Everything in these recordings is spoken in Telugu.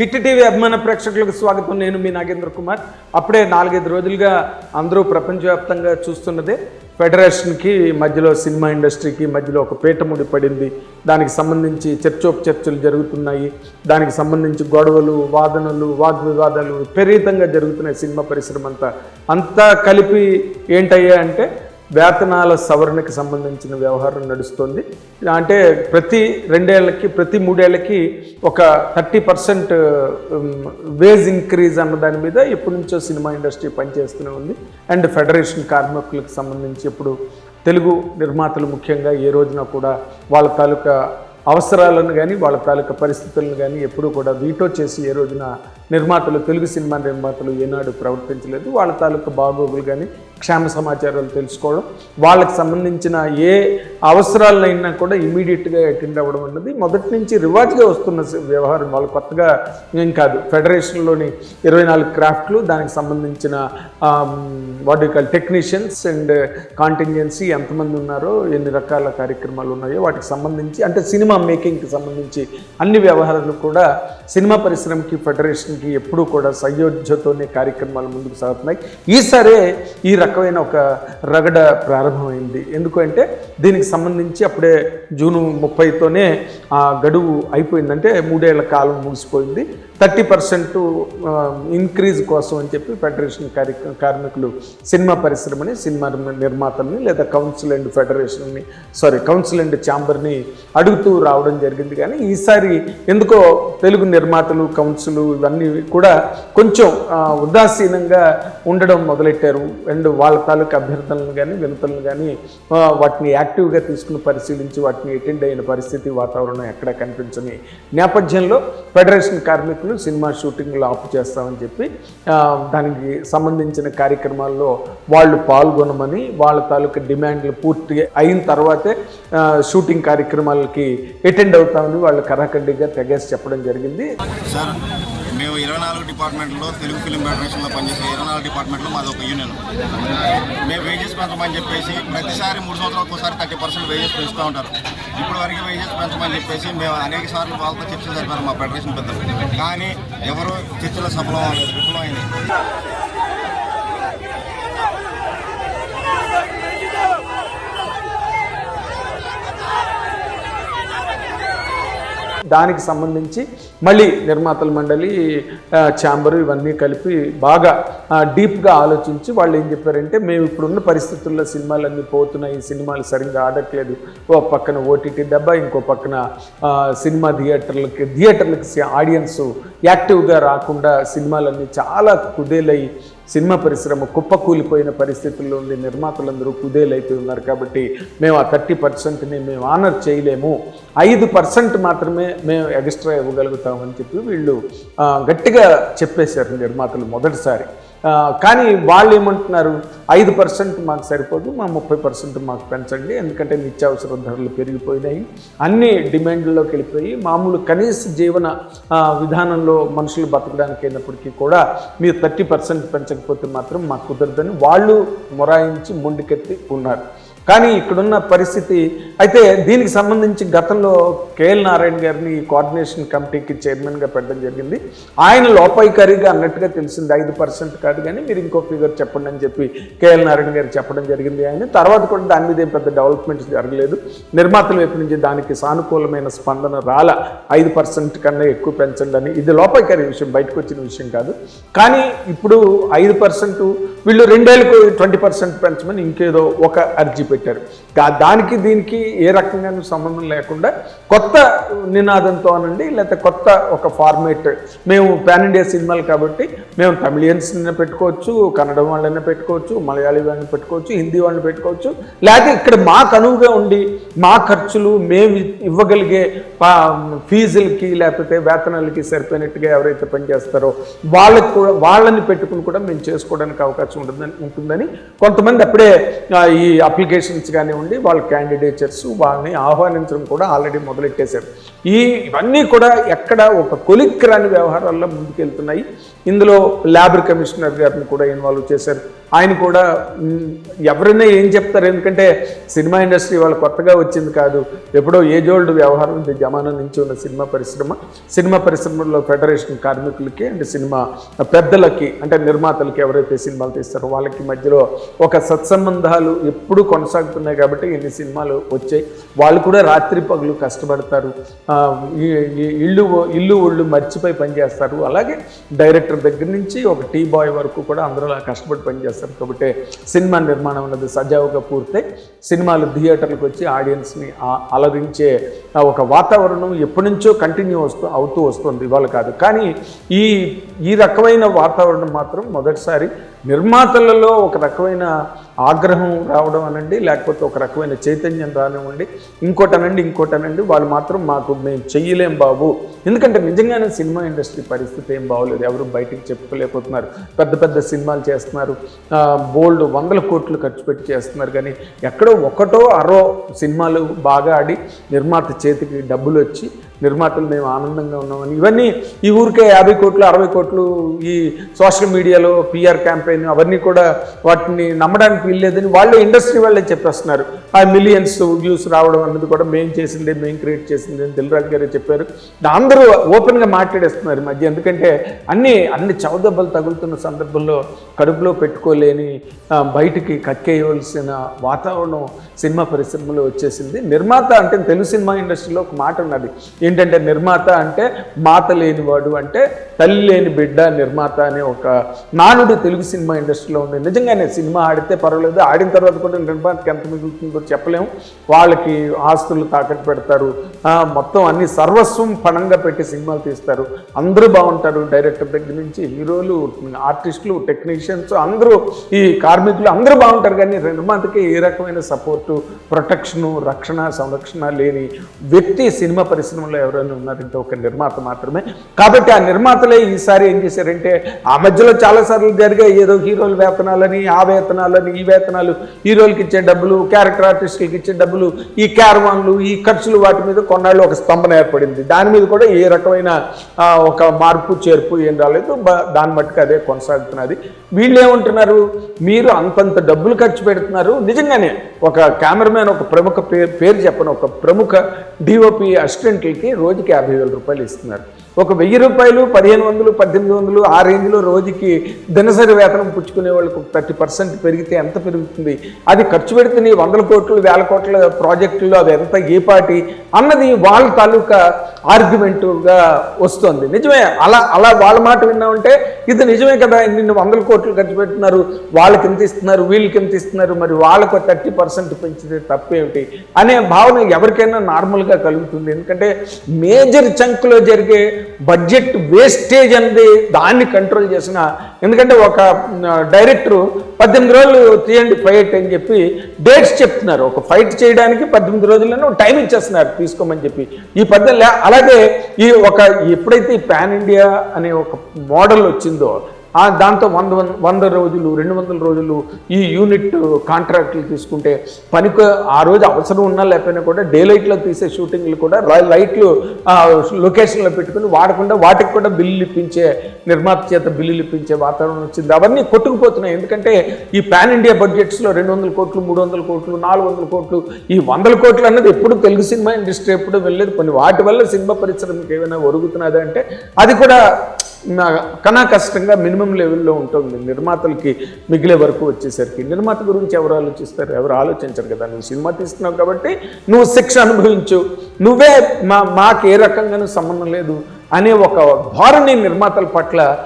హిట్ టీవీ అభిమాన ప్రేక్షకులకు స్వాగతం. నేను మీ నాగేంద్ర కుమార్. అప్పుడే నాలుగైదు రోజులుగా అందరూ ప్రపంచవ్యాప్తంగా చూస్తున్నదే. ఫెడరేషన్కి మధ్యలో సినిమా ఇండస్ట్రీకి మధ్యలో ఒక పీఠముడి పడింది. దానికి సంబంధించి చర్చోప చర్చలు జరుగుతున్నాయి. దానికి సంబంధించి గొడవలు వాదనలు వాగ్వివాదాలు విపరీతంగా జరుగుతున్నాయి సినిమా పరిశ్రమ అంతా అంతా కలిపి ఏంటయ్యా అంటే వేతనాల సవరణకి సంబంధించిన వ్యవహారం నడుస్తుంది. అంటే ప్రతి రెండేళ్ళకి ప్రతి మూడేళ్ళకి ఒక థర్టీ పర్సెంట్ వేజ్ ఇంక్రీజ్ అన్న దాని మీద ఎప్పటి నుంచో సినిమా ఇండస్ట్రీ పనిచేస్తూనే ఉంది. అండ్ ఫెడరేషన్ కార్మికులకు సంబంధించి ఇప్పుడు తెలుగు నిర్మాతలు ముఖ్యంగా ఏ రోజున కూడా వాళ్ళ తాలూకా అవసరాలను కానీ వాళ్ళ తాలూకా పరిస్థితులను కానీ ఎప్పుడూ కూడా వీటో చేసి ఏ రోజున నిర్మాతలు తెలుగు సినిమా నిర్మాతలు ఏనాడు ప్రవర్తించలేదు. వాళ్ళ తాలూకా బాగోగులు కానీ క్షేమ సమాచారాలు తెలుసుకోవడం వాళ్ళకి సంబంధించిన ఏ అవసరాలైనా కూడా ఇమీడియట్గా అటెండ్ అవ్వడం అన్నది మొదటి నుంచి రివాజ్గా వస్తున్న వ్యవహారం. వాళ్ళు కొత్తగా ఏం కాదు ఫెడరేషన్లోని ఇరవై నాలుగు క్రాఫ్ట్లు దానికి సంబంధించిన వాటి కాల్ టెక్నీషియన్స్ అండ్ కాంటింజెన్సీ ఎంతమంది ఉన్నారో ఎన్ని రకాల కార్యక్రమాలు ఉన్నాయో వాటికి సంబంధించి అంటే సినిమా మేకింగ్కి సంబంధించి అన్ని వ్యవహారాలు కూడా సినిమా పరిశ్రమకి ఫెడరేషన్కి ఎప్పుడూ కూడా సయోధ్యతోనే కార్యక్రమాలు ముందుకు సాగుతున్నాయి. ఈసారే ఈ రకమైన ఒక రగడ ప్రారంభమైంది. ఎందుకంటే దీనికి సంబంధించి అప్పుడే జూను ముప్పైతోనే ఆ గడువు అయిపోయిందంటే మూడేళ్ళ కాలం ముగిసిపోయింది. థర్టీ పర్సెంట్ ఇంక్రీజ్ కోసం అని చెప్పి ఫెడరేషన్ కార్యక్రమ కార్మికులు సినిమా పరిశ్రమని సినిమా నిర్మాతల్ని లేదా కౌన్సిల్ అండ్ ఫెడరేషన్ని సారీ కౌన్సిల్ అండ్ ఛాంబర్ని అడుగుతూ రావడం జరిగింది. కానీ ఈసారి ఎందుకో తెలుగు నిర్మాతలు కౌన్సిల్ ఇవన్నీ కూడా కొంచెం ఉదాసీనంగా ఉండడం మొదలెట్టారు. అండ్ వాళ్ళ తాలూకు అభ్యర్థనలు కానీ వినతులను కానీ వాటిని యాక్టివ్గా తీసుకుని పరిశీలించి వాటిని అటెండ్ అయిన పరిస్థితి వాతావరణం ఎక్కడ కనిపించని నేపథ్యంలో ఫెడరేషన్ కార్మికులు సినిమా షూటింగ్లు ఆపు చేస్తామని చెప్పి దానికి సంబంధించిన కార్యక్రమాల్లో వాళ్ళు పాల్గొనమని వాళ్ళ తాలూకు డిమాండ్లు పూర్తి అయిన తర్వాతే షూటింగ్ కార్యక్రమాలకి అటెండ్ అవుతామని వాళ్ళు కరాఖండిగా తెగేసి చెప్పడం జరిగింది. సార్ మేము ఇరవై నాలుగు డిపార్ట్మెంట్లో తెలుగు ఫిలిం ఫెడరేషన్లో పనిచేసే ఇరవై నాలుగు డిపార్ట్మెంట్లో మాది ఒక యూనియన్. మేము వేజెస్ పెంచమని చెప్పేసి ప్రతిసారి మూడు సంవత్సరాలకు ఒకసారి థర్టీ పర్సెంట్ వేజెస్ పెంచుతూ ఉంటారు. ఇప్పుడు వరకు వేజెస్ పెంచమని చెప్పేసి మేము అనేక సార్లు వాళ్ళతో చర్చలు జరిపారు మా ఫెడరేషన్ పెద్దలు. కానీ ఎవరు చర్చలో సఫలం విఫలమైంది. దానికి సంబంధించి మళ్ళీ నిర్మాతల మండలి ఛాంబరు ఇవన్నీ కలిపి బాగా డీప్గా ఆలోచించి వాళ్ళు ఏం చెప్పారంటే మేము ఇప్పుడున్న పరిస్థితుల్లో సినిమాలన్నీ పోతున్నాయి సినిమాలు సరిగ్గా ఆడట్లేదు. ఓ పక్కన ఓటీటీ దెబ్బ ఇంకో పక్కన సినిమా థియేటర్లకి థియేటర్లకి ఆడియన్స్ యాక్టివ్గా రాకుండా సినిమాలన్నీ చాలా కుదేలయ్యి సినిమా పరిశ్రమ కుప్పకూలిపోయిన పరిస్థితుల్లో ఉండి నిర్మాతలందరూ కుదేలైపోయి ఉన్నారు కాబట్టి మేము ఆ థర్టీ పర్సెంట్ని మేము ఆనర్ చేయలేము. ఐదు పర్సెంట్ మాత్రమే మేము ఎక్స్ట్రా ఇవ్వగలుగుతామని చెప్పి వీళ్ళు గట్టిగా చెప్పేశారు నిర్మాతలు మొదటిసారి. కానీ వాళ్ళు ఏమంటున్నారు? ఐదు పర్సెంట్ మాకు సరిపోదు మా ముప్పై పర్సెంట్ మాకు పెంచండి ఎందుకంటే నిత్యావసర ధరలు పెరిగిపోయినాయి. అన్ని డిమాండ్లోకి వెళ్ళిపోయి మామూలు కనీస జీవన విధానంలో మనుషులు బతకడానికి అయినప్పటికీ కూడా మీరు థర్టీ పర్సెంట్ పెంచకపోతే మాత్రం మాకు కుదరదని వాళ్ళు మొరాయించి ముండికెత్తి ఉన్నారు. కానీ ఇక్కడున్న పరిస్థితి అయితే దీనికి సంబంధించి గతంలో కేఎల్ నారాయణ గారిని ఈ కోఆర్డినేషన్ కమిటీకి చైర్మన్గా పెట్టడం జరిగింది. ఆయన లోపాయికారిగా అన్నట్టుగా తెలిసింది ఐదు పర్సెంట్ కాదు కానీ మీరు ఇంకో ఫిగర్ చెప్పండి అని చెప్పి కేఎల్ నారాయణ గారు చెప్పడం జరిగింది ఆయన తర్వాత కూడా దాని మీద ఏం పెద్ద డెవలప్మెంట్స్ జరగలేదు. నిర్మాతల వైపు నుంచి దానికి సానుకూలమైన స్పందన రాల ఐదు పర్సెంట్ కన్నా ఎక్కువ పెంచండి అని. ఇది లోపాయికారి విషయం బయటకు వచ్చిన విషయం కాదు. కానీ ఇప్పుడు ఐదు పర్సెంట్ వీళ్ళు రెండేళ్ళకు ట్వంటీ పర్సెంట్ పెంచమని ఇంకేదో ఒక అర్జీ పెట్టారు. దానికి దీనికి ఏ రకంగానూ సంబంధం లేకుండా కొత్త నినాదంతో అనండి లేకపోతే కొత్త ఒక ఫార్మేట్. మేము పాన్ ఇండియా సినిమాలు కాబట్టి మేము తమిళియన్స్ని పెట్టుకోవచ్చు కన్నడం వాళ్ళని పెట్టుకోవచ్చు మలయాళీ వాళ్ళని పెట్టుకోవచ్చు హిందీ వాళ్ళని పెట్టుకోవచ్చు. లేకపోతే ఇక్కడ మాకు అనువుగా ఉండి మా ఖర్చులు మేము ఇవ్వగలిగే ఫీజులకి లేకపోతే వేతనాలకి సరిపోయినట్టుగా ఎవరైతే పనిచేస్తారో వాళ్ళకి కూడా వాళ్ళని పెట్టుకుని కూడా మేము చేసుకోవడానికి అవకాశం ఉంటుందని ఉంటుందని కొంతమంది అప్పుడే ఈ అప్లికేషన్స్ కానివ్వండి వాళ్ళ క్యాండిడేచర్స్ వాళ్ళని ఆహ్వానించడం కూడా ఆల్రెడీ మొదలెట్టేశారు. ఈ ఇవన్నీ కూడా ఎక్కడ ఒక కొలిక్ రాని వ్యవహారాల్లో ముందుకెళ్తున్నాయి. ఇందులో ల్యాబర్ కమిషనర్ గారిని కూడా ఇన్వాల్వ్ చేశారు. ఆయన కూడా ఎవరైనా ఏం చెప్తారు? ఎందుకంటే సినిమా ఇండస్ట్రీ వాళ్ళు కొత్తగా వచ్చింది కాదు. ఎప్పుడో ఏజ్ ఓల్డ్ వ్యవహారం ఇది జమానా నుంచి ఉన్న సినిమా పరిశ్రమ. సినిమా పరిశ్రమలో ఫెడరేషన్ కార్మికులకి అండ్ సినిమా పెద్దలకి అంటే నిర్మాతలకి ఎవరైతే సినిమాలు తీస్తారో వాళ్ళకి మధ్యలో ఒక సత్సంబంధాలు ఎప్పుడూ కొనసాగుతున్నాయి కాబట్టి ఇన్ని సినిమాలు వచ్చాయి. వాళ్ళు కూడా రాత్రి పగులు కష్టపడతారు. ఇల్లు ఇల్లు ఒళ్ళు మర్చిపోయి పనిచేస్తారు. అలాగే డైరెక్టర్ దగ్గర నుంచి ఒక టీ బాయ్ వరకు కూడా అందరూ అలా కష్టపడి పనిచేస్తారు. కాబట్టి సినిమా నిర్మాణం అన్నది సజావుగా పూర్తయి సినిమాలు థియేటర్లకు వచ్చి ఆడియన్స్ని అలరించే ఒక వాతావరణం ఎప్పటి నుంచో కంటిన్యూ వస్తూ అవుతూ వస్తుంది. ఇవాళ కాదు. కానీ ఈ ఈ రకమైన వాతావరణం మాత్రం మొదటిసారి నిర్మాతలలో ఒక రకమైన ఆగ్రహం రావడం అనండి లేకపోతే ఒక రకమైన చైతన్యం రానివ్వండి ఇంకోటనండి ఇంకోటనండి వాళ్ళు మాత్రం మాకు మేము చెయ్యలేం బాబు. ఎందుకంటే నిజంగానే సినిమా ఇండస్ట్రీ పరిస్థితి ఏం బాగోలేదు. ఎవరు బయటికి చెప్పుకోలేకపోతున్నారు. పెద్ద పెద్ద సినిమాలు చేస్తున్నారు. బోల్డ్ వందల కోట్లు ఖర్చు పెట్టి చేస్తున్నారు. కానీ ఎక్కడో ఒకటో అరో సినిమాలు బాగా ఆడి నిర్మాత చేతికి డబ్బులు వచ్చి నిర్మాతలు మేము ఆనందంగా ఉన్నామని. ఇవన్నీ ఈ ఊరికే యాభై కోట్లు అరవై కోట్లు ఈ సోషల్ మీడియాలో పిఆర్ క్యాంపెయిన్ అవన్నీ కూడా వాటిని నమ్మడానికి వీల్లేదని వాళ్ళే ఇండస్ట్రీ వాళ్ళే చెప్పేస్తున్నారు. ఆ మిలియన్స్ వ్యూస్ రావడం అన్నది కూడా మేము చేసిందే మేము క్రియేట్ చేసింది అని దిల్రాజ్ గారే చెప్పారు. అందరూ ఓపెన్గా మాట్లాడేస్తున్నారు ఈ మధ్య. ఎందుకంటే అన్ని అన్ని చౌదెబ్బలు తగులుతున్న సందర్భంలో కడుపులో పెట్టుకోలేని బయటికి కక్కేయవలసిన వాతావరణం సినిమా పరిశ్రమలో వచ్చేసింది. నిర్మాత అంటే తెలుగు సినిమా ఇండస్ట్రీలో ఒక మాట ఉన్నది. ఏంటంటే నిర్మాత అంటే మాత లేనివాడు అంటే తల్లి లేని బిడ్డ నిర్మాత అనే ఒక నానుడు తెలుగు సినిమా ఇండస్ట్రీలో ఉంది. నిజంగానే సినిమా ఆడితే పర్వాలేదు. ఆడిన తర్వాత కూడా నిర్మాతకి ఎంత మిగులుతుందో చెప్పలేము. వాళ్ళకి ఆస్తులు తాకట్టు పెడతారు. మొత్తం అన్ని సర్వస్వం పణంగా పెట్టి సినిమాలు తీస్తారు. అందరూ బాగుంటారు డైరెక్టర్ దగ్గర నుంచి హీరోలు ఆర్టిస్టులు టెక్నీషియన్స్ అందరూ ఈ కార్మికులు అందరూ బాగుంటారు. కానీ నిర్మాతకి ఏ రకమైన సపోర్టు ప్రొటెక్షను రక్షణ సంరక్షణ లేని వ్యక్తి సినిమా పరిశ్రమలో ఎవరైనా ఉన్నారంటే ఒక నిర్మాత మాత్రమే. కాబట్టి ఆ నిర్మాతలే ఈసారి ఏం చేశారంటే ఆ మధ్యలో చాలాసార్లు జరిగే ఏదో హీరోల వేతనాలని ఆ వేతనాలని ఈ వేతనాలు హీరోలకి ఇచ్చే డబ్బులు క్యారెక్టర్ ఆర్టిస్టులకి ఇచ్చే డబ్బులు ఈ క్యారవాన్లు ఈ ఖర్చులు వాటి మీద కొన్నాళ్ళు ఒక స్తంభన ఏర్పడింది. దాని మీద కూడా ఏ రకమైన ఒక మార్పు చేర్పు ఏం రాలేదు. దాన్ని మట్టుకు అదే కొనసాగుతున్నది. వీళ్ళు ఏమంటున్నారు మీరు అంతంత డబ్బులు ఖర్చు పెడుతున్నారు. నిజంగానే ఒక కెమెరామెన్ ఒక ప్రముఖ పేరు పేరు చెప్పను. ఒక ప్రముఖ డిఓపి అసిస్టెంట్లకి రోజుకి యాభై వేల రూపాయలు ఇస్తున్నారు. ఒక వెయ్యి రూపాయలు పదిహేను వందలు పద్దెనిమిది వందలు ఆ రేంజ్లో రోజుకి దినసరి వేతనం పుచ్చుకునే వాళ్ళకి ఒక థర్టీ పర్సెంట్ పెరిగితే ఎంత పెరుగుతుంది? అది ఖర్చు పెడితే నీ వందల కోట్లు వేల కోట్ల ప్రాజెక్టులు అది ఎంత ఏ పాటి అన్నది వాళ్ళ తాలూకా ఆర్గ్యుమెంటుగా వస్తుంది. నిజమే అలా అలా వాళ్ళ మాట విన్నామంటే ఇది నిజమే కదా నిన్ను వందల కోట్లు ఖర్చు పెడుతున్నారు వాళ్ళకి ఎంత ఇస్తున్నారు వీళ్ళకి ఎంత ఇస్తున్నారు మరి వాళ్ళకు థర్టీ పర్సెంట్ పెంచితే తప్పేమిటి? అనే భావన ఎవరికైనా నార్మల్గా కలుగుతుంది. ఎందుకంటే మేజర్ చంక్లో జరిగే బడ్జెట్ వేస్టేజ్ అనేది దాన్ని కంట్రోల్ చేసిన ఎందుకంటే ఒక డైరెక్టరు పద్దెనిమిది రోజులు తీయండి ఫైట్ అని చెప్పి డేట్స్ చెప్తున్నారు. ఒక ఫైట్ చేయడానికి పద్దెనిమిది రోజులను టైం ఇచ్చేస్తున్నారు తీసుకోమని చెప్పి. ఈ పద్దెనిమిది అలాగే ఈ ఒక ఎప్పుడైతే ఈ పాన్ ఇండియా అనే ఒక మోడల్ వచ్చిందో దాంతో వంద వంద రోజులు రెండు వందల రోజులు ఈ యూనిట్ కాంట్రాక్ట్లు తీసుకుంటే పనికి ఆ రోజు అవసరం ఉన్నా లేకపోయినా కూడా డే లైట్లో తీసే షూటింగ్లు కూడా లైట్లు లొకేషన్లో పెట్టుకుని వాడకుండా వాటికి కూడా బిల్లులు ఇప్పించే నిర్మాత చేత బిల్లులు ఇప్పించే వాతావరణం వచ్చింది. అవన్నీ కొట్టుకుపోతున్నాయి. ఎందుకంటే ఈ పాన్ ఇండియా బడ్జెట్స్లో రెండు వందల కోట్లు మూడు వందల కోట్లు నాలుగు వందల కోట్లు ఈ వందల కోట్లు అన్నది ఎప్పుడు తెలుగు సినిమా ఇండస్ట్రీ ఎప్పుడు వెళ్ళలేదు. కొన్ని వాటి వల్ల సినిమా పరిశ్రమకి ఏమైనా ఒరుగుతున్నది అంటే అది కూడా కన్నా కష్టంగా మినిమం లెవెల్లో ఉంటుంది. నిర్మాతలకి మిగిలే వరకు వచ్చేసరికి. నిర్మాత గురించి ఎవరు ఆలోచిస్తారు? ఎవరు ఆలోచించరు కదా? నువ్వు సినిమా తీస్తున్నావు కాబట్టి నువ్వు శిక్ష అనుభవించు. నువ్వే మా మాకు ఏ రకంగానూ సంబంధం లేదు అనే ఒక ధోరణి నిర్మాతల పట్ల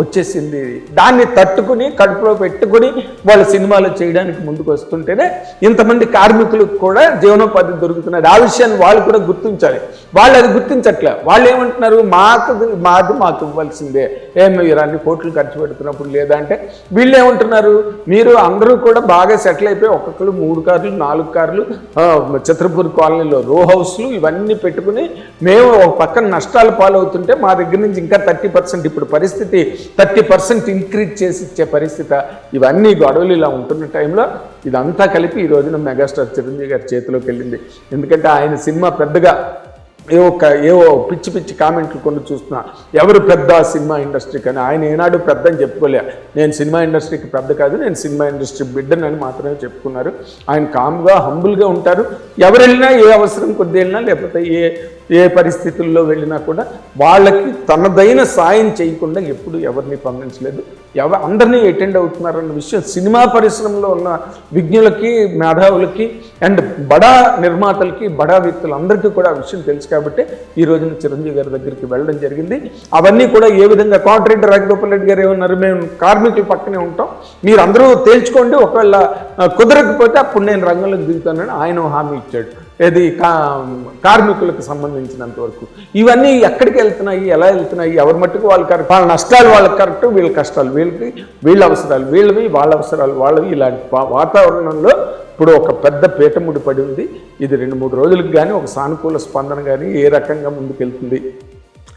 వచ్చేసింది. దాన్ని తట్టుకుని కడుపులో పెట్టుకుని వాళ్ళ సినిమాలు చేయడానికి ముందుకు వస్తుంటేనే ఇంతమంది కార్మికులకు కూడా జీవనోపాధి దొరుకుతున్నది. ఆ విషయాన్ని వాళ్ళు కూడా గుర్తించాలి. వాళ్ళు అది గుర్తించట్లే. వాళ్ళు ఏమంటున్నారు? మాకు మాది మాకు ఇవ్వాల్సిందే. ఏం మీరు అన్ని కోట్లు ఖర్చు పెడుతున్నప్పుడు లేదా అంటే వీళ్ళు ఏమంటున్నారు? మీరు అందరూ కూడా బాగా సెటిల్ అయిపోయి ఒక్కొక్కరు మూడు కార్లు నాలుగు కార్లు చిత్రపూర్ కాలనీలో రో హౌస్లు ఇవన్నీ పెట్టుకుని మేము ఒక పక్కన నష్టాలు పాలవుతుంటే మా దగ్గర నుంచి ఇంకా థర్టీ పర్సెంట్ ఇప్పుడు పరిస్థితి థర్టీ పర్సెంట్ ఇంక్రీజ్ చేసి ఇచ్చే పరిస్థితి ఇవన్నీ గొడవలు ఇలా ఉంటున్న టైంలో ఇదంతా కలిపి ఈ రోజున మెగాస్టార్ చిరంజీవి గారి చేతిలోకి వెళ్ళింది. ఎందుకంటే ఆయన సినిమా పెద్దగా ఏవో ఏవో పిచ్చి పిచ్చి కామెంట్లు కొన్ని చూస్తున్నా. ఎవరు పెద్ద సినిమా ఇండస్ట్రీకి అని ఆయన ఏనాడు పెద్ద అని చెప్పుకోలే. నేను సినిమా ఇండస్ట్రీకి పెద్ద కాదు నేను సినిమా ఇండస్ట్రీ బిడ్డనని మాత్రమే చెప్పుకున్నారు. ఆయన కామ్గా హంబుల్గా ఉంటారు. ఎవరు వెళ్ళినా ఏ అవసరం కొద్ది వెళ్ళినా లేకపోతే ఏ ఏ పరిస్థితుల్లో వెళ్ళినా కూడా వాళ్ళకి తనదైన సాయం చేయకుండా ఎప్పుడు ఎవరిని పంపించలేదు. ఎవ అందరినీ అటెండ్ అవుతున్నారన్న విషయం సినిమా పరిశ్రమలో ఉన్న విజ్ఞులకి మేధావులకి అండ్ బడా నిర్మాతలకి బడా వ్యక్తులు అందరికీ కూడా ఆ విషయం తెలుసు కాబట్టి ఈ రోజున చిరంజీవి గారి దగ్గరికి వెళ్ళడం జరిగింది. అవన్నీ కూడా ఏ విధంగా కోమటిరెడ్డి రాజగోపాల్ రెడ్డి గారు ఏమన్నారు? మేము కార్మికుల పక్కనే ఉంటాం. మీరు అందరూ తేల్చుకోండి. ఒకవేళ కుదరకపోతే అప్పుడు నేను రంగంలోకి దిగుతానని ఆయన హామీ ఇచ్చాడు. ఏది కా కార్మికులకు సంబంధించినంత వరకు. ఇవన్నీ ఎక్కడికి వెళ్తున్నాయి ఎలా వెళ్తున్నాయి ఎవరి మట్టుకు వాళ్ళు కరెక్ట్ వాళ్ళ నష్టాలు వాళ్ళకి కరెక్ట్ వీళ్ళ కష్టాలు వీళ్ళకి వీళ్ళ అవసరాలు వీళ్ళవి వాళ్ళ అవసరాలు వాళ్ళవి ఇలాంటి వా- వాతావరణంలో ఇప్పుడు ఒక పెద్ద పీఠముడి పడి ఉంది. ఇది రెండు మూడు రోజులకు కానీ ఒక సానుకూల స్పందన కానీ ఏ రకంగా ముందుకెళ్తుంది?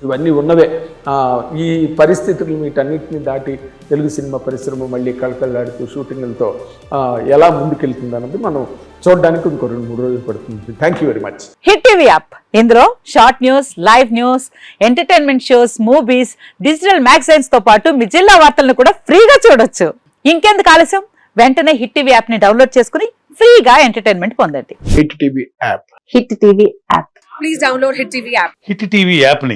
ఇవన్నీ ఉన్నవే. ఆ, ఈ పరిస్థితులు వీటన్నిటిని దాటి తెలుగు సినిమా పరిశ్రమ మళ్ళీ కళకళలాడుతూ షూటింగ్లతో ఆ, ఎలా ముందుకెళ్తుంది అన్నది మనం చూడడానికి ఇంకో రెండు మూడు రోజులు పడుతుంది. Thank you very much hit TV app. ఇందులో short news live news entertainment shows movies digital మ్యాగజైన్స్తో పాటు మీ జిల్లా వార్తలను కూడా ఫ్రీగా చూడొచ్చు. ఇంకెందుకు ఆలస్యం? వెంటనే హిట్ టీవీ యాప్ని డౌన్లోడ్ చేసుకుని ఫ్రీగా ఎంటర్టైన్మెంట్ పొందండి. Hit TV app. Hit TV app. Please download Hit TV app. Hit TV యాప్ని